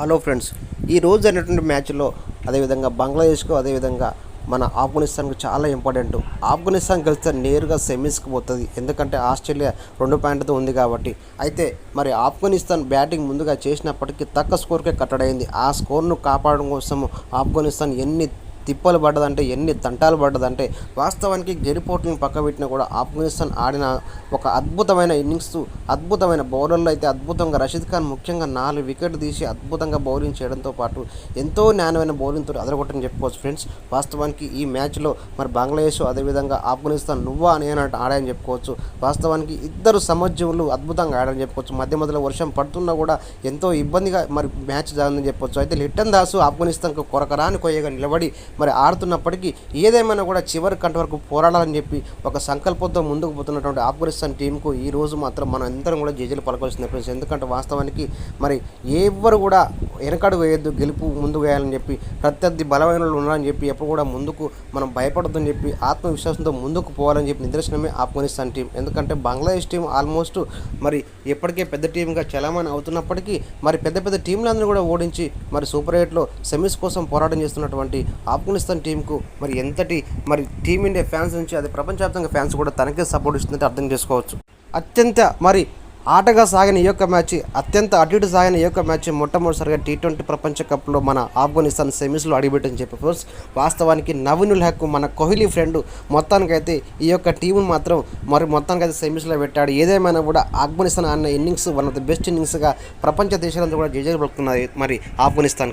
Hello friends ఈ రోజు జరిగినటువంటి మ్యాచ్లో అదేవిధంగా బంగ్లాదేశ్కు అదేవిధంగా మన ఆఫ్ఘనిస్తాన్కు చాలా ఇంపార్టెంట్. ఆఫ్ఘనిస్తాన్ గెలిస్తే నేరుగా సెమీస్కి పోతుంది. ఎందుకంటే ఆస్ట్రేలియా రెండు పాయింట్తో ఉంది కాబట్టి. అయితే మరి ఆఫ్ఘనిస్తాన్ బ్యాటింగ్ ముందుగా చేసినప్పటికీ తక్కువ స్కోర్కే కట్టడైంది. ఆ స్కోర్ను కాపాడడం కోసం ఆఫ్ఘనిస్తాన్ ఎన్ని తిప్పలు పడ్డదంటే ఎన్ని తంటాలు పడ్డదంటే వాస్తవానికి గెలిపోట్లను పక్కబెట్టినా కూడా ఆఫ్ఘనిస్తాన్ ఆడిన ఒక అద్భుతమైన ఇన్నింగ్స్ అద్భుతమైన బౌలర్లు అయితే అద్భుతంగా రషీద్ ఖాన్ ముఖ్యంగా నాలుగు వికెట్లు తీసి అద్భుతంగా బౌలింగ్ చేయడంతో పాటు ఎంతో నాణ్యమైన బౌలింగ్తో అదరగొట్టని చెప్పుకోవచ్చు ఫ్రెండ్స్. వాస్తవానికి ఈ మ్యాచ్లో మరి బంగ్లాదేశ్ అదేవిధంగా ఆఫ్ఘనిస్తాన్ నువ్వా అని ఆడాయని చెప్పుకోవచ్చు. వాస్తవానికి ఇద్దరు సమజ్యులు అద్భుతంగా ఆడారని చెప్పుకోవచ్చు. మధ్య మధ్యలో వర్షం పడుతున్నా కూడా ఎంతో ఇబ్బందిగా మరి మ్యాచ్ జరిగిందని చెప్పొచ్చు అయితే లిట్టన్ దాసు ఆఫ్ఘనిస్తాన్కు కొరకరాని కొయ్యగా నిలబడి మరి ఆడుతున్నప్పటికీ ఏదేమైనా కూడా చివరి కంట వరకు పోరాడాలని చెప్పి ఒక సంకల్పంతో ముందుకు పోతున్నటువంటి ఆఫ్ఘనిస్తాన్ టీంకు ఈ రోజు మాత్రం మనం అందరం కూడా జేజీలు పలకొల్సింది ఫ్రెండ్స్. ఎందుకంటే వాస్తవానికి మరి ఎవ్వరు కూడా వెనకడు వేయొద్దు గెలుపు ముందుకు వేయాలని చెప్పి ప్రత్యర్థి బలమైన వాళ్ళు ఉన్నారని చెప్పి ఎప్పుడు కూడా ముందుకు మనం భయపడొద్దని చెప్పి ఆత్మవిశ్వాసంతో ముందుకు పోవాలని చెప్పి నిదర్శనమే ఆఫ్ఘనిస్తాన్ టీం ఎందుకంటే బంగ్లాదేశ్ టీం ఆల్మోస్ట్ మరి ఎప్పటికే పెద్ద టీంగా చలామణి అవుతున్నప్పటికీ మరి పెద్ద పెద్ద టీంలందరూ కూడా ఓడించి మరి సూపర్ ఎయిట్లో సెమీస్ కోసం పోరాటం చేస్తున్నటువంటి ఆఫ్ఘనిస్తాన్ టీంకు మరి ఎంతటి మరి టీమిండియా ఫ్యాన్స్ నుంచి అది ప్రపంచవ్యాప్తంగా ఫ్యాన్స్ కూడా తనకే సపోర్ట్ ఇస్తుందంటే అర్థం చేసుకోవచ్చు. అత్యంత మరి ఆటగా సాగిన ఈ యొక్క మ్యాచ్ అత్యంత అటు ఇటు సాగిన ఈ యొక్క మ్యాచ్ మొట్టమొదటిసారిగా టీ ట్వంటీ ప్రపంచ కప్లో మన ఆఫ్ఘనిస్తాన్ సెమీస్లో అడిగిపెట్టని చెప్పి ఫ్రెండ్స్. వాస్తవానికి నవీనుల్ హక్ మన కోహ్లీ ఫ్రెండ్ మొత్తానికైతే ఈ యొక్క టీమును మాత్రం మరి మొత్తానికైతే సెమీస్లో పెట్టాడు. ఏదేమైనా కూడా ఆఫ్ఘనిస్తాన్ అన్న innings one of the best ఇన్నింగ్స్గా ప్రపంచ దేశాలంతా కూడా జేజేలు మరి ఆఫ్ఘనిస్తాన్